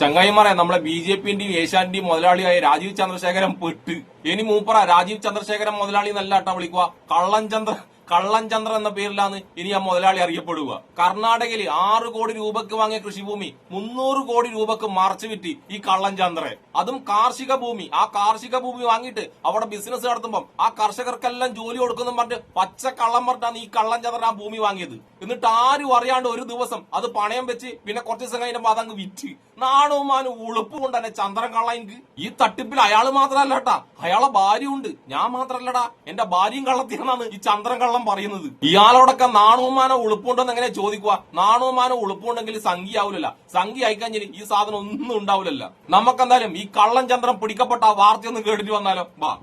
ചങ്ങായിമാരെ നമ്മളെ B J പിന്റെയും ഏഷ്യാന്റെയും മുതലാളിയായ രാജീവ് ചന്ദ്രശേഖരൻ പെട്ട്. ഇനി മൂപ്പറ രാജീവ് ചന്ദ്രശേഖരൻ മുതലാളി എന്നല്ലാട്ടാ വിളിക്കുക. കള്ളൻ ചന്ദ്ര കള്ളൻ എന്ന പേരിലാണ് ഇനി ആ മുതലാളി അറിയപ്പെടുക. കർണാടകയിൽ ആറ് കോടി രൂപക്ക് വാങ്ങിയ കൃഷിഭൂമി മുന്നൂറ് കോടി രൂപക്ക് മറച്ചു വിറ്റി ഈ കള്ളൻ ചന്ദ്രൻ. അതും കാർഷിക ഭൂമി. ആ കാർഷിക ഭൂമി വാങ്ങിയിട്ട് അവിടെ ബിസിനസ് നടത്തുമ്പോൾ ആ കർഷകർക്കെല്ലാം ജോലി കൊടുക്കുന്നു പറഞ്ഞിട്ട് പച്ച കള്ളം പറഞ്ഞിട്ടാണ് ഈ കള്ളൻ ചന്ദ്രൻ ആ ഭൂമി വാങ്ങിയത്. എന്നിട്ട് ആരും അറിയാണ്ട് ഒരു ദിവസം അത് പണയം വെച്ച് പിന്നെ കുറച്ച് ദിവസം കഴിഞ്ഞപ്പോൾ അതങ്ങ് വിറ്റ്. നാണവും മാനും ഉളുപ്പ് കൊണ്ട് തന്നെ ചന്ദ്രൻ കള്ളാ എനിക്ക്. ഈ തട്ടിപ്പിൽ അയാൾ മാത്രമല്ല കേട്ടാ. അയാളെ ഭാര്യ ഉണ്ട് ഞാൻ മാത്രല്ലടാ എന്റെ ഭാര്യയും കള്ളത്തിനാണ് ഈ ചന്ദ്രൻ കള്ളം പറയുന്നത്. ഇയാളോടൊക്കെ നാണവുമാനോ ഉളുപ്പുണ്ടെന്ന് എങ്ങനെ ചോദിക്കുക നാണവുമാനോ ഉളുപ്പുണ്ടെങ്കിൽ സംഖ്യ ആവൂലല്ല. സംഖ്യ ആയിക്കഴിഞ്ഞാൽ ഈ സാധനം ഒന്നും ഉണ്ടാവില്ലല്ല നമുക്കെന്തായാലും ഈ കള്ളൻ ചന്ദ്രൻ പിടിക്കപ്പെട്ട വാർത്തയൊന്ന് കേട്ടിട്ട് വന്നാലോ? വാ.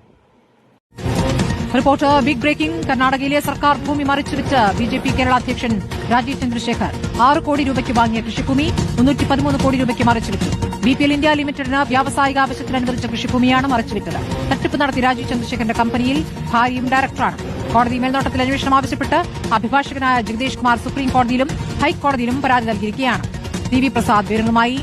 Report big breaking. കർണാടകയിലെ സർക്കാർ ഭൂമി മറിച്ചുവെച്ച് ബി ജെ പി കേരള അധ്യക്ഷൻ രാജീവ് ചന്ദ്രശേഖർ ആറ് കോടി രൂപയ്ക്ക് വാങ്ങിയ കൃഷിഭൂമി മുന്നൂറ്റി പതിമൂന്ന് കോടി രൂപയ്ക്ക് മറിച്ചുവെച്ചു ബി പി എൽ ഇന്ത്യ ലിമിറ്റഡിന് വ്യാവസായിക ആവശ്യത്തിന് അനുവദിച്ച കൃഷിഭൂമിയാണ് മറിച്ചുവിറ്റത് തട്ടിപ്പ് നടത്തി രാജീവ് ചന്ദ്രശേഖരന്റെ കമ്പനിയിൽ ഭാര്യയും ഡയറക്ടറാണ്. കോടതി മേൽനോട്ടത്തിൽ അന്വേഷണം ആവശ്യപ്പെട്ട് അഭിഭാഷകനായ ജഗദീഷ് കുമാർ സുപ്രീം കോടതിയിലും ഹൈക്കോടതിയിലും പരാതി നൽകിയിരിക്കുകയാണ്. ടി വി പ്രസാദ് വിവരങ്ങളുമായി.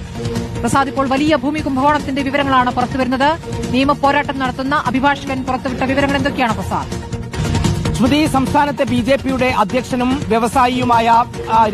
പ്രസാദ് ഇപ്പോൾ വലിയ ഭൂമി കുംഭകോണത്തിന്റെ വിവരങ്ങളാണ് പുറത്തുവരുന്നത് നിയമപോരാട്ടം നടത്തുന്ന അഭിഭാഷകൻ പുറത്തുവിട്ട വിവരങ്ങൾ എന്തൊക്കെയാണ് പ്രസാദ്? സ്മൃതി സംസ്ഥാനത്തെ ബി ജെ പിയുടെ അധ്യക്ഷനും വ്യവസായിയുമായ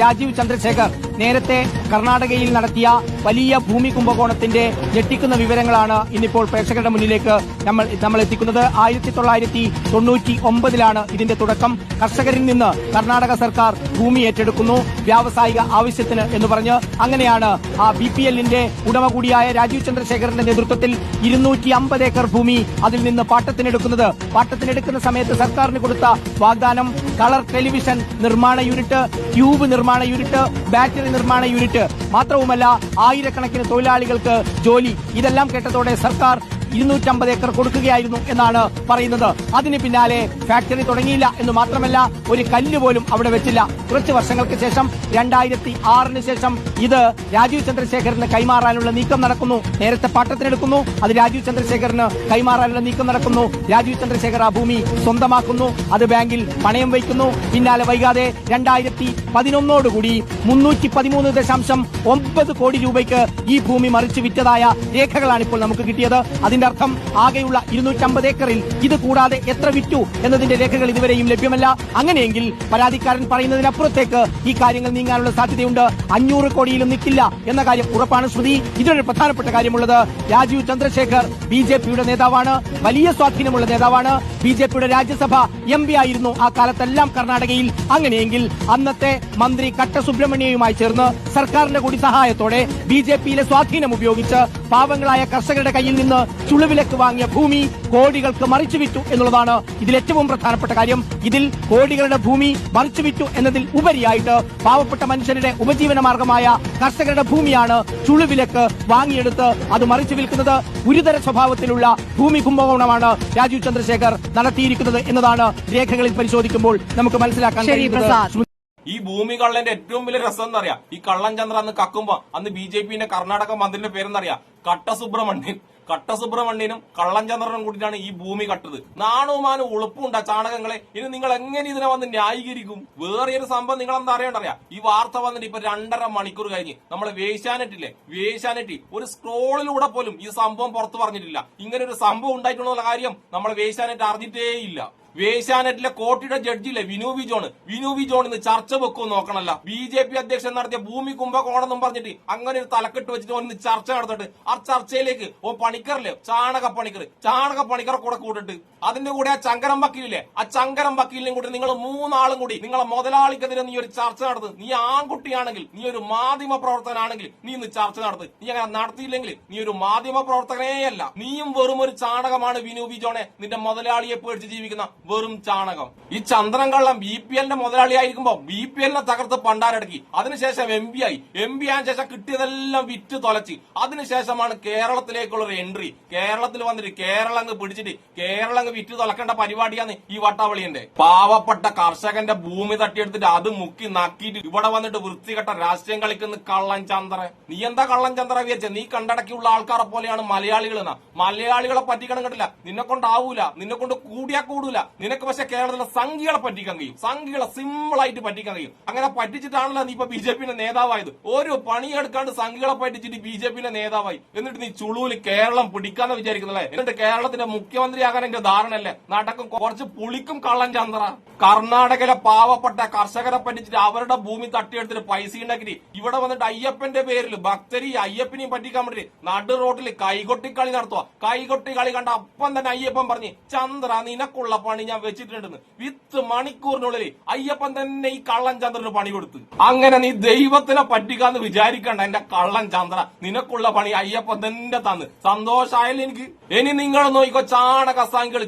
രാജീവ് ചന്ദ്രശേഖർ നേരത്തെ കർണാടകയിൽ നടത്തിയ വലിയ ഭൂമി കുംഭകോണത്തിന്റെ ഞെട്ടിക്കുന്ന വിവരങ്ങളാണ് ഇന്നിപ്പോൾ പ്രേക്ഷകരുടെ മുന്നിലേക്ക് നമ്മൾ നമ്മൾ എത്തിക്കുന്നത് ആയിരത്തി തൊള്ളായിരത്തി തൊണ്ണൂറ്റി ഒമ്പതിലാണ് ഇതിന്റെ തുടക്കം. കർഷകരിൽ നിന്ന് കർണാടക സർക്കാർ ഭൂമി ഏറ്റെടുക്കുന്നു. വ്യാവസായിക ആവശ്യത്തിന് എന്ന് പറഞ്ഞ് അങ്ങനെയാണ് ആ ബി പി എല്ലിന്റെ ഉടമ കൂടിയായ രാജീവ് ചന്ദ്രശേഖരന്റെ നേതൃത്വത്തിൽ ഇരുന്നൂറ്റി അമ്പത് ഏക്കർ ഭൂമി അതിൽ നിന്ന് പാട്ടത്തിനെടുക്കുന്നത്. പാട്ടത്തിനെടുക്കുന്ന സമയത്ത് സർക്കാരിന് കൊടുത്ത വാഗ്ദാനം കളർ ടെലിവിഷൻ നിർമ്മാണ യൂണിറ്റ് ട്യൂബ് നിർമ്മാണ യൂണിറ്റ് ബാറ്ററി നിർമ്മാണ യൂണിറ്റ് മാത്രവുമല്ല ആയിരക്കണക്കിന് തൊഴിലാളികൾക്ക് ജോലി. ഇതെല്ലാം കേട്ടതോടെ സർക്കാർ ഇരുന്നൂറ്റമ്പത് ഏക്കർ കൊടുക്കുകയായിരുന്നു എന്നാണ് പറയുന്നത്. അതിന് പിന്നാലെ ഫാക്ടറി തുടങ്ങിയില്ല എന്ന് മാത്രമല്ല ഒരു കല്ല് പോലും അവിടെ വെച്ചില്ല. കുറച്ച് വർഷങ്ങൾക്ക് ശേഷം രണ്ടായിരത്തി ആറിന് ശേഷം ഇത് രാജീവ് ചന്ദ്രശേഖരന് കൈമാറാനുള്ള നീക്കം നടക്കുന്നു. നേരത്തെ പാട്ടത്തിനെടുക്കുന്നു അത് രാജീവ് ചന്ദ്രശേഖരന് കൈമാറാനുള്ള നീക്കം നടക്കുന്നു. രാജീവ് ചന്ദ്രശേഖർ ആ ഭൂമി സ്വന്തമാക്കുന്നു അത് ബാങ്കിൽ പണയം വയ്ക്കുന്നു. പിന്നാലെ വൈകാതെ രണ്ടായിരത്തി പതിനൊന്നോടുകൂടി മുന്നൂറ്റി പതിമൂന്ന് ദശാംശം ഒമ്പത് കോടി രൂപയ്ക്ക് ഈ ഭൂമി മറിച്ച് വിറ്റതായ രേഖകളാണ് ഇപ്പോൾ നമുക്ക് കിട്ടിയത്. അതിന്റെ അർത്ഥം ആകെയുള്ള ഇരുന്നൂറ്റമ്പത് ഏക്കറിൽ ഇത് കൂടാതെ എത്ര വിറ്റു എന്നതിന്റെ രേഖകൾ ഇതുവരെയും ലഭ്യമല്ല. അങ്ങനെയെങ്കിൽ പരാതിക്കാരൻ പറയുന്നതിനപ്പുറത്തേക്ക് ഈ കാര്യങ്ങൾ നീങ്ങാനുള്ള സാധ്യതയുണ്ട്. അഞ്ഞൂറ് കോടിയിലും നിൽക്കില്ല എന്ന കാര്യം ഉറപ്പാണ് ശ്രുതി. ഇതിലൊരു പ്രധാനപ്പെട്ട കാര്യമുള്ളത് രാജീവ് ചന്ദ്രശേഖർ ബി ജെ പിയുടെ നേതാവാണ്. വലിയ സ്വാധീനമുള്ള നേതാവാണ്. ബി ജെ പിയുടെ രാജ്യസഭ എം പി ആയിരുന്നു ആ കാലത്തെല്ലാം കർണാടകയിൽ. അങ്ങനെയെങ്കിൽ അന്നത്തെ മന്ത്രി കട്ട സുബ്രഹ്മണ്യയുമായി ചേർന്ന് സർക്കാരിന്റെ കൂടി സഹായത്തോടെ ബി ജെ പിയിലെ സ്വാധീനം ഉപയോഗിച്ച് പാവങ്ങളായ കർഷകരുടെ കയ്യിൽ നിന്ന് ചുളുവിലക്ക് വാങ്ങിയ ഭൂമി കോടികൾക്ക് മറിച്ചു വിറ്റു എന്നുള്ളതാണ് ഇതിൽ ഏറ്റവും പ്രധാനപ്പെട്ട കാര്യം. ഇതിൽ കോടികളുടെ ഭൂമി മറിച്ചു വിറ്റു എന്നതിൽ ഉപരിയായിട്ട് പാവപ്പെട്ട മനുഷ്യരുടെ ഉപജീവന മാർഗമായ കർഷകരുടെ ഭൂമിയാണ് ചുളിവിലേക്ക് വാങ്ങിയെടുത്ത് അത് മറിച്ചു വിൽക്കുന്നത്. ഗുരുതര സ്വഭാവത്തിലുള്ള ഭൂമി കുംഭകോണമാണ് രാജീവ് ചന്ദ്രശേഖർ നടത്തിയിരിക്കുന്നത് എന്നതാണ് രേഖകളിൽ പരിശോധിക്കുമ്പോൾ നമുക്ക് മനസ്സിലാക്കാൻ കഴിയുന്നത്. ഈ ഭൂമി കള്ളന്റെ ഏറ്റവും വലിയ രസം എന്നറിയാം. ഈ കള്ളൻ ചന്ദ്ര അന്ന് കക്കുമ്പോ അന്ന് ബി ജെ പിന്റെ കർണാടക മന്ത്രിന്റെ പേരെന്നറിയാം. കട്ട സുബ്രഹ്മണ്യൻ കട്ട സുബ്രഹ്മണ്യനും കള്ളൻ ചന്ദ്രനും കൂടിയിട്ടാണ് ഈ ഭൂമി കട്ടത്. നാണവുമാനും ഉളുപ്പുണ്ട ചാണകങ്ങളെ. ഇനി നിങ്ങൾ എങ്ങനെ ഇതിനെ വന്ന് ന്യായീകരിക്കും? വേറെ ഒരു സംഭവം നിങ്ങൾ എന്താ അറിയണ്ടറിയാ? ഈ വാർത്ത വന്നിട്ട് ഇപ്പൊ രണ്ടര മണിക്കൂർ കഴിഞ്ഞ്. നമ്മളെ വേശാനെറ്റില്ലേ വേശാനെറ്റി ഒരു സ്ക്രോളിലൂടെ പോലും ഈ സംഭവം പുറത്തു പറഞ്ഞിട്ടില്ല. ഇങ്ങനെ ഒരു സംഭവം ഉണ്ടായിട്ടുള്ള കാര്യം നമ്മളെ വേശാനെറ്റ് അറിഞ്ഞിട്ടേ ഇല്ല വേശാനെറ്റിലെ കോട്ടിയുടെ ജഡ്ജിയിലെ Vinu V John Vinu V John ഇന്ന് ചർച്ച വെക്കും നോക്കണല്ല ബി ജെ പി അധ്യക്ഷൻ നടത്തിയ ഭൂമി കുംഭകോണെന്നും പറഞ്ഞിട്ട് അങ്ങനെ ഒരു തലക്കെട്ട് വെച്ചിട്ട് ഒന്ന് ചർച്ച നടത്തിട്ട് ആ ചർച്ചയിലേക്ക് ഓ പണിക്കറില്ലേ? ചാണക പണിക്കർ ചാണക പണിക്കറെ കൂടെ കൂട്ടിട്ട്. അതിന്റെ കൂടെ ആ ചങ്കരം വക്കീലില്ലേ? ആ ചങ്കരം വക്കീലിനും കൂടി നിങ്ങൾ മൂന്നാളും കൂടി നിങ്ങളെ മുതലാളിക്കെതിരെ നീ ഒരു ചർച്ച നടത്ത്. നീ ആൺകുട്ടിയാണെങ്കിൽ നീ ഒരു മാധ്യമ പ്രവർത്തകനാണെങ്കിൽ നീ ഇന്ന് ചർച്ച നടത്ത്. നീ അങ്ങനെ നടത്തിയില്ലെങ്കിൽ നീ ഒരു മാധ്യമ പ്രവർത്തകനേ അല്ല നീയും വെറും ഒരു ചാണകമാണ് വിനു വി ജോണെ. നിന്റെ മുതലാളിയെ പേടിച്ച് ജീവിക്കുന്ന വെറും ചാണകം. ഈ ചന്ദ്രൻ കള്ളം ബി പി എല്ലിന്റെ മുതലാളിയായിരിക്കുമ്പോ ബി പി എല്ലിനെ തകർത്ത് പണ്ടാരടക്കി. അതിനുശേഷം എം പി ആയി. എം പി ആയ ശേഷം കിട്ടിയതെല്ലാം വിറ്റ് തൊലച്ച്. അതിനുശേഷമാണ് കേരളത്തിലേക്കുള്ള ഒരു എൻട്രി. കേരളത്തിൽ വന്നിട്ട് കേരളം അങ്ങ് പിടിച്ചിട്ട് കേരളം അങ്ങ് വിറ്റ് തൊലക്കേണ്ട പരിപാടിയാണ് ഈ വട്ടാവളിയന്റെ. പാവപ്പെട്ട കർഷകന്റെ ഭൂമി തട്ടിയെടുത്തിട്ട് അത് മുക്കി നക്കിയിട്ട് ഇവിടെ വന്നിട്ട് വൃത്തികെട്ട രാഷ്ട്രീയം കളിക്കുന്ന കള്ളൻ ചന്ദ്ര നീ എന്താ കള്ളൻ ചന്ദ്ര വിചാരിച്ച? നീ കണ്ടടക്കിയുള്ള ആൾക്കാരെ പോലെയാണ് മലയാളികൾ എന്നാ മലയാളികളെ പറ്റിക്കണം കണ്ടില്ല. നിന്നെ കൊണ്ടാവൂല നിന്നെ കൊണ്ട് കൂടിയാ കൂടൂല. നിനക്ക് പക്ഷെ കേരളത്തിലെ സംഖ്യകളെ പറ്റിക്കാൻ കഴിയും. സംഖ്യകളെ സിമ്പിൾ ആയിട്ട് പറ്റിക്കാൻ കഴിയും. അങ്ങനെ പറ്റിച്ചിട്ടാണല്ലോ നീ ഇപ്പൊ ബി ജെ പിന്റെ നേതാവായത്. ഒരു പണിയെടുക്കാണ്ട് സംഖ്യകളെ പറ്റിച്ചിട്ട് ബി ജെ പിന്റെ നേതാവായി. എന്നിട്ട് നീ ചുളുവിൽ കേരളം പിടിക്കാന്ന് വിചാരിക്കുന്നല്ലേ എന്നിട്ട് കേരളത്തിന്റെ മുഖ്യമന്ത്രിയാകാൻ എന്റെ ധാരണയല്ലേ? നടക്കും കുറച്ച് പുളിക്കും കള്ളൻ ചന്ദ്ര. കർണാടകയിലെ പാവപ്പെട്ട കർഷകരെ പറ്റിച്ചിട്ട് അവരുടെ ഭൂമി തട്ടിയെടുത്തിട്ട് പൈസ ഉണ്ടാക്കി ഇവിടെ വന്നിട്ട് അയ്യപ്പന്റെ പേരിൽ ഭക്തരി അയ്യപ്പനെയും പറ്റിക്കാൻ വേണ്ടി നടു റോഡിൽ കൈകൊട്ടി കളി നടത്തുക കൈകൊട്ടി കളി കണ്ട അപ്പം തന്നെ അയ്യപ്പൻ പറഞ്ഞ് ചന്ദ്ര നിനക്കുള്ള പണി ഞാൻ വെച്ചിട്ടുണ്ടെന്ന്. വിത്ത് മണിക്കൂറിനുള്ളിൽ അയ്യപ്പൻ തന്നെ ഈ കള്ളൻ ചന്ദ്രന് പണി കൊടുത്ത്. അങ്ങനെ നീ ദൈവത്തിനെ പറ്റിക്കാന്ന് വിചാരിക്കണ്ട. എന്റെ കള്ളൻ ചന്ദ്ര നിനക്കുള്ള പണി അയ്യപ്പൻ തന്നെ തന്ന്. സന്തോഷായാലും എനിക്ക്. ഇനി നിങ്ങൾ നോക്കിക്കോ ചാണകസാങ്കിൾ സംഖ്യകൾ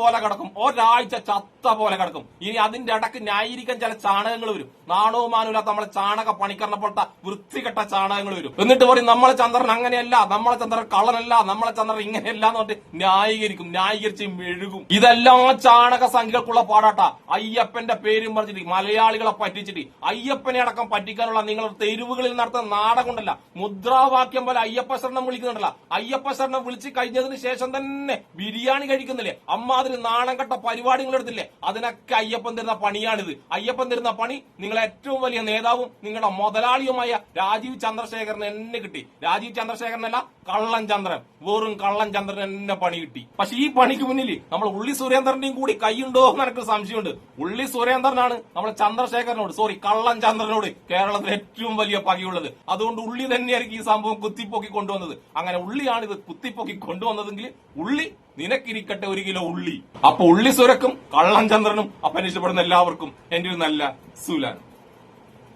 പോലെ കിടക്കും. ഒരാഴ്ച ചത്ത പോലെ കിടക്കും. ഇനി അതിന്റെ ഇടയ്ക്ക് ന്യായീകരിക്കാൻ ചില ചാണകങ്ങൾ വരും. നാണവും മാനുമില്ലാത്ത നമ്മളെ ചാണക പണിക്കറിനെ പോലത്തെ വൃത്തികെട്ട ചാണകങ്ങൾ വരും. എന്നിട്ട് പറയും നമ്മളെ ചന്ദ്രൻ അങ്ങനെയല്ല നമ്മളെ ചന്ദ്രൻ കള്ളനല്ല നമ്മളെ ചന്ദ്രൻ ഇങ്ങനെയല്ല എന്ന് പറഞ്ഞിട്ട് ന്യായീകരിക്കും. ന്യായീകരിച്ച് മെഴുകും. ഇതെല്ലാം ചാണക സംഖ്യകൾക്കുള്ള പാടാട്ട. അയ്യപ്പന്റെ പേരും പറഞ്ഞിട്ട് മലയാളികളെ പറ്റിച്ചിട്ട് അയ്യപ്പനെ അടക്കം പറ്റിക്കാനുള്ള നിങ്ങൾ തെരുവുകളിൽ നടത്തുന്ന നാടകമുണ്ടല്ല മുദ്രാവാക്യം പോലെ അയ്യപ്പ ശരണം വിളിക്കുന്നുണ്ടല്ല. അയ്യപ്പ ശരണം വിളിച്ച് കഴിഞ്ഞതിന് ശേഷം തന്നെ ബിരിയാണി കഴിക്കുന്നില്ലേ? അമ്മാതിരി നാണം കെട്ട പരിപാടികൾ എടുത്തില്ലേ? അതിനൊക്കെ അയ്യപ്പൻ തരുന്ന പണിയാണിത്. അയ്യപ്പൻ തരുന്ന പണി നിങ്ങളെ ഏറ്റവും വലിയ നേതാവും നിങ്ങളുടെ മുതലാളിയുമായ രാജീവ് ചന്ദ്രശേഖരൻ എന്നെ കിട്ടി. രാജീവ് ചന്ദ്രശേഖരനല്ല കള്ളൻ ചന്ദ്രൻ. വെറും കള്ളൻ ചന്ദ്രൻ എന്നെ പണി കിട്ടി. പക്ഷെ ഈ പണിക്ക് മുന്നിൽ നമ്മൾ ഉള്ളി സുരേന്ദ്രന്റെയും കൂടി കൈയുണ്ടോ എന്ന് എനിക്ക് സംശയമുണ്ട്. ഉള്ളി സുരേന്ദ്രനാണ് നമ്മൾ ചന്ദ്രശേഖരനോട് സോറി കള്ളൻ ചന്ദ്രനോട് കേരളത്തിൽ ഏറ്റവും വലിയ പകയുള്ളത്. അതുകൊണ്ട് ഉള്ളി തന്നെയായിരിക്കും ഈ സംഭവം കുത്തിപ്പൊക്കി കൊണ്ടുവന്നത്. അങ്ങനെ ഉള്ളിയാണ് ഇത് കുത്തിപ്പൊക്കി കൊണ്ടുവന്നതെങ്കിൽ ഉള്ളി നിനക്കിരിക്കട്ടെ ഒരു കിലോ ഉള്ളി. അപ്പൊ ഉള്ളി സുരക്കും കള്ളൻ ചന്ദ്രനും അപ്പനെ ഇഷ്ടപ്പെടുന്ന എല്ലാവർക്കും എന്റെ ഒരു നല്ല സുലാൻ.